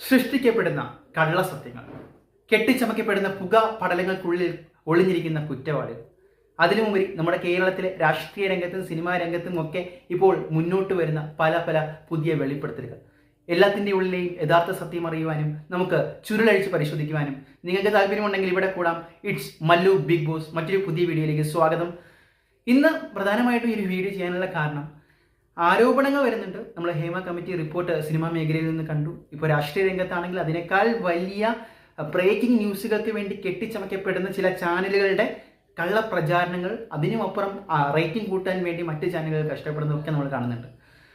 സൃഷ്ടിക്കപ്പെടുന്ന കള്ളസത്യങ്ങൾ കെട്ടിച്ചമക്കപ്പെടുന്ന പുക പടലങ്ങൾക്കുള്ളിൽ ഒളിഞ്ഞിരിക്കുന്ന കുറ്റവാളികൾ. അതിനുമുപരി നമ്മുടെ കേരളത്തിലെ രാഷ്ട്രീയ രംഗത്തും സിനിമാ രംഗത്തും ഒക്കെ ഇപ്പോൾ മുന്നോട്ട് വരുന്ന പല പല പുതിയ വെളിപ്പെടുത്തലുകൾ. എല്ലാത്തിന്റെ ഉള്ളിലെയും യഥാർത്ഥ സത്യം അറിയുവാനും നമുക്ക് ചുരുളഴിച്ച് പരിശോധിക്കുവാനും നിങ്ങൾക്ക് താല്പര്യമുണ്ടെങ്കിൽ ഇവിടെ കൂടാം. ഇറ്റ്സ് മല്ലു ബിഗ് ബോസ് മറ്റൊരു പുതിയ വീഡിയോയിലേക്ക് സ്വാഗതം. ഇന്ന് പ്രധാനമായിട്ടും ഈ ഒരു വീഡിയോ ചെയ്യാനുള്ള കാരണം ആരോപണങ്ങൾ വരുന്നുണ്ട്. നമ്മൾ ഹേമ കമ്മിറ്റി റിപ്പോർട്ട് സിനിമാ മേഖലയിൽ നിന്ന് കണ്ടു. ഇപ്പോൾ രാഷ്ട്രീയ രംഗത്താണെങ്കിൽ അതിനേക്കാൾ വലിയ ബ്രേക്കിംഗ് ന്യൂസുകൾക്ക് വേണ്ടി കെട്ടിച്ചമയ്ക്കപ്പെടുന്ന ചില ചാനലുകളുടെ കള്ള പ്രചാരണങ്ങൾ അതിനുമപ്പുറം റേറ്റിംഗ് കൂട്ടാൻ വേണ്ടി മറ്റ് ചാനലുകൾ കഷ്ടപ്പെടുന്നതൊക്കെ നമ്മൾ കാണുന്നുണ്ട്.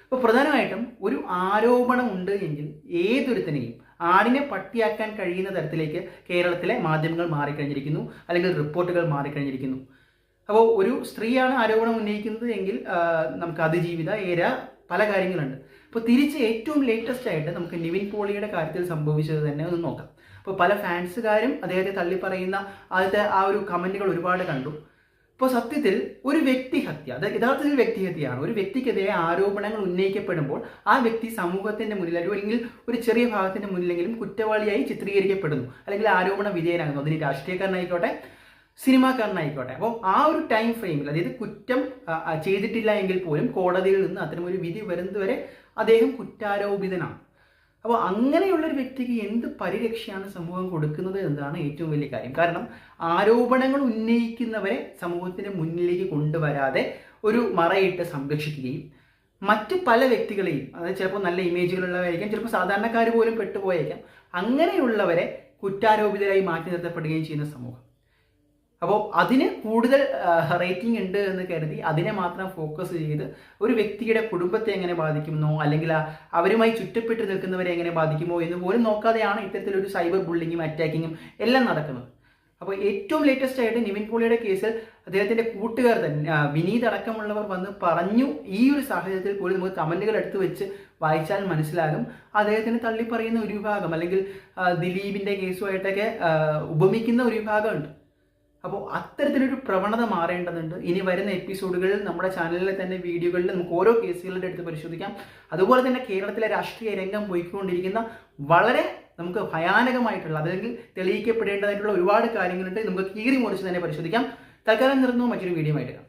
അപ്പോൾ പ്രധാനമായിട്ടും ഒരു ആരോപണം ഉണ്ട് എങ്കിൽ ഏതൊരുത്തനെയും ആടിനെ പട്ടിയാക്കാൻ കഴിയുന്ന തരത്തിലേക്ക് കേരളത്തിലെ മാധ്യമങ്ങൾ മാറിക്കഴിഞ്ഞിരിക്കുന്നു. അല്ലെങ്കിൽ റിപ്പോർട്ടുകൾ മാറിക്കഴിഞ്ഞിരിക്കുന്നു. അപ്പോൾ ഒരു സ്ത്രീയാണ് ആരോപണം ഉന്നയിക്കുന്നത് എങ്കിൽ നമുക്ക് അതിജീവിത ഏര പല കാര്യങ്ങളുണ്ട്. അപ്പോൾ തിരിച്ച് ഏറ്റവും ലേറ്റസ്റ്റ് ആയിട്ട് നമുക്ക് നിവിൻ പോളിയുടെ കാര്യത്തിൽ സംഭവിച്ചത് തന്നെ ഒന്ന് നോക്കാം. അപ്പോൾ പല ഫാൻസുകാരും അദ്ദേഹത്തെ തള്ളിപ്പറയുന്ന ആദ്യത്തെ ആ ഒരു കമന്റുകൾ ഒരുപാട് കണ്ടു. അപ്പോൾ സത്യത്തിൽ ഒരു വ്യക്തിഹത്യ അത് യഥാർത്ഥത്തിൽ വ്യക്തിഹത്യയാണ്. ഒരു വ്യക്തിക്കെതിരെ ആരോപണങ്ങൾ ഉന്നയിക്കപ്പെടുമ്പോൾ ആ വ്യക്തി സമൂഹത്തിന്റെ മുന്നിൽ അല്ലെങ്കിൽ ഒരു ചെറിയ ഭാഗത്തിന്റെ മുന്നിലെങ്കിലും കുറ്റവാളിയായി ചിത്രീകരിക്കപ്പെടുന്നു. അല്ലെങ്കിൽ ആരോപണ വിധേയനാകുന്നു. അതിന് രാഷ്ട്രീയക്കാരനായിക്കോട്ടെ സിനിമാക്കാരനായിക്കോട്ടെ. അപ്പോൾ ആ ഒരു ടൈം ഫ്രെയിമിൽ അതായത് കുറ്റം ചെയ്തിട്ടില്ല എങ്കിൽ പോലും കോടതിയിൽ നിന്ന് അത്തരമൊരു വിധി വരുന്നതുവരെ അദ്ദേഹം കുറ്റാരോപിതനാണ്. അപ്പോൾ അങ്ങനെയുള്ളൊരു വ്യക്തിക്ക് എന്ത് പരിരക്ഷയാണ് സമൂഹം കൊടുക്കുന്നത് എന്നതാണ് ഏറ്റവും വലിയ കാര്യം. കാരണം ആരോപണങ്ങൾ ഉന്നയിക്കുന്നവരെ സമൂഹത്തിന് മുന്നിലേക്ക് കൊണ്ടുവരാതെ ഒരു മറയിട്ട് സംരക്ഷിക്കുകയും മറ്റ് പല വ്യക്തികളെയും അതായത് ചിലപ്പോൾ നല്ല ഇമേജുകളുള്ളവരായിരിക്കാം ചിലപ്പോൾ സാധാരണക്കാർ പോലും പെട്ടുപോയേക്കാം അങ്ങനെയുള്ളവരെ കുറ്റാരോപിതരായി മാറ്റി നിർത്തപ്പെടുകയും ചെയ്യുന്ന സമൂഹം. അപ്പോൾ അതിന് കൂടുതൽ റേറ്റിംഗ് ഉണ്ട് എന്ന് കരുതി അതിനെ മാത്രം ഫോക്കസ് ചെയ്ത് ഒരു വ്യക്തിയുടെ കുടുംബത്തെ എങ്ങനെ ബാധിക്കുമെന്നോ അല്ലെങ്കിൽ അവരുമായി ചുറ്റപ്പെട്ട് നിൽക്കുന്നവരെ എങ്ങനെ ബാധിക്കുമോ എന്ന് പോലും നോക്കാതെയാണ് ഇത്തരത്തിലൊരു സൈബർ ബുള്ളിങ്ങും അറ്റാക്കിങ്ങും എല്ലാം നടക്കുന്നത്. അപ്പോൾ ഏറ്റവും ലേറ്റസ്റ്റ് ആയിട്ട് നിവിൻ പോളിയുടെ കേസിൽ അദ്ദേഹത്തിന്റെ കൂട്ടുകാർ തന്നെ വിനീത് അടക്കമുള്ളവർ വന്ന് പറഞ്ഞു ഈ ഒരു സാഹചര്യത്തിൽ പോലും നമുക്ക് കമന്റുകൾ എടുത്ത് വെച്ച് വായിച്ചാൽ മനസ്സിലാകും. അദ്ദേഹത്തിന് തള്ളിപ്പറയുന്ന ഒരു വിഭാഗം അല്ലെങ്കിൽ ദിലീപിന്റെ കേസുമായിട്ടൊക്കെ ഉപമിക്കുന്ന ഒരു വിഭാഗമുണ്ട്. അപ്പോൾ അത്തരത്തിലൊരു പ്രവണത മാറേണ്ടതുണ്ട്. ഇനി വരുന്ന എപ്പിസോഡുകളിൽ നമ്മുടെ ചാനലിലെ തന്നെ വീഡിയോകളിൽ നമുക്ക് ഓരോ കേസുകളുടെ എടുത്ത് പരിശോധിക്കാം. അതുപോലെ തന്നെ കേരളത്തിലെ രാഷ്ട്രീയ രംഗം പോയിക്കൊണ്ടിരിക്കുന്ന വളരെ നമുക്ക് ഭയാനകമായിട്ടുള്ള അതല്ലെങ്കിൽ തെളിയിക്കപ്പെടേണ്ടതായിട്ടുള്ള ഒരുപാട് കാര്യങ്ങളുണ്ട്. നമുക്ക് കീറി മുറിച്ച് തന്നെ പരിശോധിക്കാം. തൽക്കാലം നിർന്നു മറ്റൊരു വീഡിയോ ആയിട്ട്